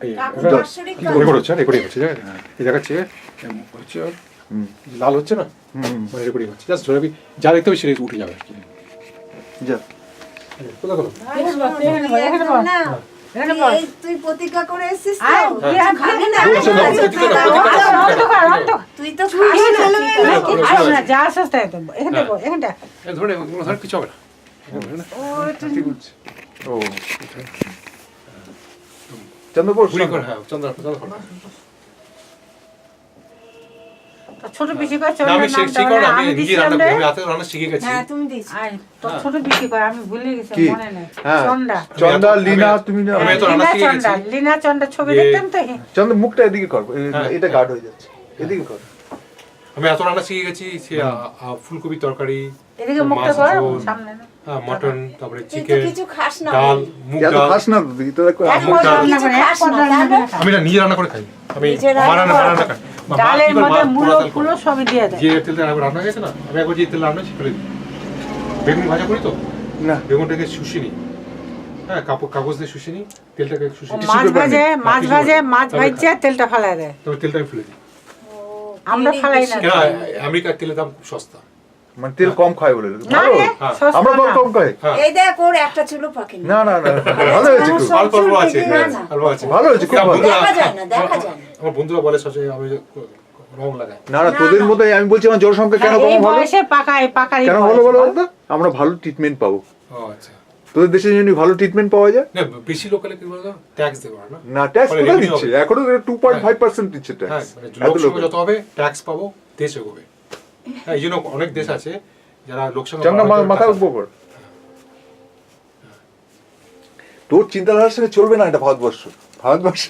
Record হচ্ছে recording হচ্ছে জানেন এই দেখাচ্ছে হচ্ছে হুম লাল হচ্ছে না হুম মানে রেকর্ডিং হচ্ছে জাস্ট ধরে যা দেখতে হবে সেটা উঠে যাবে আর কি যা কোথা তুই প্রতিজ্ঞা করে এসেছিস তুই তো তাই তো। এখানটা এখানটা। ধরে কিছু হবে না ও চন্দ্রপুর ছোট করে। ছোট করে, আমি ভুলে গেছি? মনে নেই। লিনা তুমি লীনা ছবি দেখতাম তো? চন্দ্র মুখটা এদিকে কর এটা। গার্ড হয়ে যাচ্ছে। এদিকে কর। আমি এত রান্না শিখে গেছি ফুলকপি তরকারি এদিকে মুখটা মাছ কর ঝোল, সামনে না। মটন তারপরে চিকেন কিছু খাস না ডাল মুগ ডাল। খাস না তো মুগ ডাল। না? করে খা। আমি এটা নিজে রান্না করে খাই। আমি খাই। ডালের মধ্যে মূলো ফুলো সবই দিয়ে দেয়। যে তেলটা রান্না রান্না গেছে না আমি একবার যে তেল রান্না হয়েছে ফেলে দিই বেগুন ভাজা করি তো? না। বেগুনটাকে শুষি নিই হ্যাঁ কাপড় কাগজ দিয়ে শুষি নিই তেলটাকে শুষি মাছ ভাজে মাছ ভাজে মাছ ভাজছে তেলটা দেয়। তবে তেলটা আমি ফেলে দিই। আমরা ফালাই না। আমেরিকার তেলের দাম খুব সস্তা। মানে তেল কম খায় বলে। ভালো? হ্যাঁ। আমরা তো কম খাই। হ্যাঁ। এই দেখ ওর একটা চুলো না। না না ভালো হয়েছে খুব। অল্প অল্প আছে না। অল্প আছে। ভালো হয়েছে, খুব ভালো। দেখা যায় না, দেখা যায় না। আমার বন্ধুরা বলে আমি রং লাগাই। না না তোদের মতো আমি বলছি আমার জনসংখ্যা কেন হ্যাঁ, কম এই ভালো বয়সে পাকায় পাকাই কেন ভালো বলো বলতো আমরা ভালো ট্রিটমেন্ট পাবো। আচ্ছা। তোদের দেশে যদি ভালো ট্রিটমেন্ট পাওয়া যায়? না বেশি লোকালে কি বলতো ট্যাক্স দেবো না না ট্যাক্স ফলে কোথায় revenue দিচ্ছে? হবে। এখনও টু পয়েন্ট ফাইভ পার্সেন্ট দিচ্ছে হ্যাঁ ট্যাক্স এত লোক লোক যত হবে ট্যাক্স পাবো দেশ এগোবে হ্যাঁ এই জন্য অনেক দেশ আছে যারা লোক সংখ্যা চন্দা বাড়ানোর জন্য মাথা টাকা- উপর তোর চিন্তাধারার সাথে চলবে না এটা ভারতবর্ষ। ভারতবর্ষ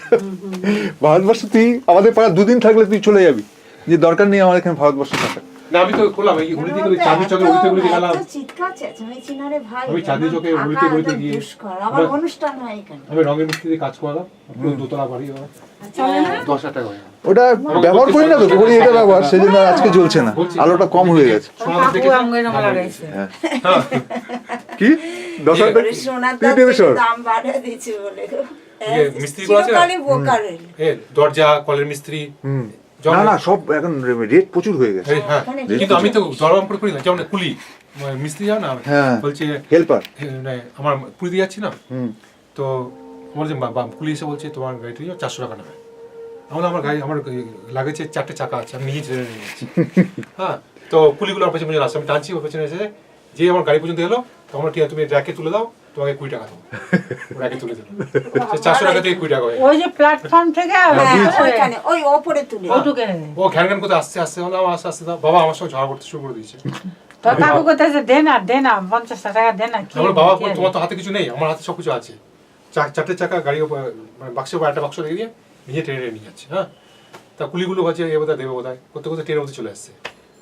ভারতবর্ষ তুই আমাদের পাড়া দুদিন থাকলে তুই চলে যাবি। যে দরকার নেই আমার এখানে ভারতবর্ষ থাকা না আমি তো করলাম এই উড়িতে গেলে চাঁদি চকে গেলাম। চিৎকার চেঁচামেচি না রে ভাই, আমি চকে গিয়ে- দুষ্কর। আমার- অনুষ্ঠান হয় এখানে। আমি রঙের মিস্ত্রি দিয়ে কাজ করালাম পুরো দোতলা বাড়ি আমার দশ টাকা ওটা ব্যবহার করি না তো করি এটা ব্যবহার সেই জন্য আজকে জ্বলছে না আলোটা কম হয়ে গেছে। লাগাইছে। হ্যাঁ। কি? দশ টাকা? দাম বলে। ইয়ে, মিস্ত্রি দরজা কলের মিস্ত্রি না না সব এখন রেট প্রচুর হয়ে গেছে। হ্যাঁ। কিন্তু আমি তো দরবাম করে করি না যেমন কুলি। মানে মিস্ত্রি যাও না হ্যাঁ। বলছে হেল্পার মানে আমার পুরী দিয়ে যাচ্ছি না? হুম। তো বা- বা- পুলিশ এসে বলছে তোমার গাড়িটা চারশো টাকা নেবে। আমার আমার গাড়ি আমার লাগেছে চারটে চাকা আছে আমি নিজে ট্রেনে নিয়ে যাচ্ছি। হ্যাঁ তো কুলিগুলো আমার পেছনে পেছনে আসছে আমি টানছি ওর পেছনে এসে যে আমার গাড়ি পর্যন্ত এলো তখন ঠিক আছে তুমি র্যাকে তুলে দাও তোমাকে কুড়ি টাকা দেবো। র্যাকে তুলে দিল চারশো টাকা থেকে কুড়ি টাকা হয়ে ওই যে প্ল্যাটফর্ম থেকে হ্যাঁ, ওই ওপরে তুলে। ও ঘ্যান ঘ্যান করতে আসতে আসতে হলো আস্তে আস্তে বাবা আমার সঙ্গে ঝগড়া করতে শুরু করে দিয়েছে। কাকু কোথায় দে না দে না পঞ্চাশ টাকা দে না বাবা তোমার তো হাতে কিছু নেই আমার হাতে সব কিছু আছে চারটে চাকা গাড়ি ওপর- মানে বাক্সের উপর একটা বাক্স রেখে দিয়ে নিজে ট্রেনে নিয়ে যাচ্ছে হ্যাঁ? তা কুলিগুলো কাছে এ বোধহয় দেবে বোধহয় করতে করতে ট্রেনের মধ্যে চলে আসছে।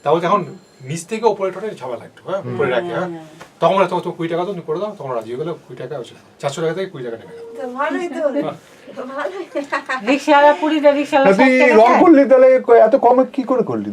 তা বলছে এখন নিচ থেকে ওপরে টোটে ঝামেলা একটু হ্যাঁ? উপরে রাখে হ্যাঁ। তখন বলে তোমার কুড়ি টাকা তো তুমি করে দাও তখন রাজি হয়ে গেলো কুড়ি টাকা চারশো টাকা থেকে কুড়ি টাকা নেবে। তুই রং করলি তাহলে এত কমে কি করে করলি?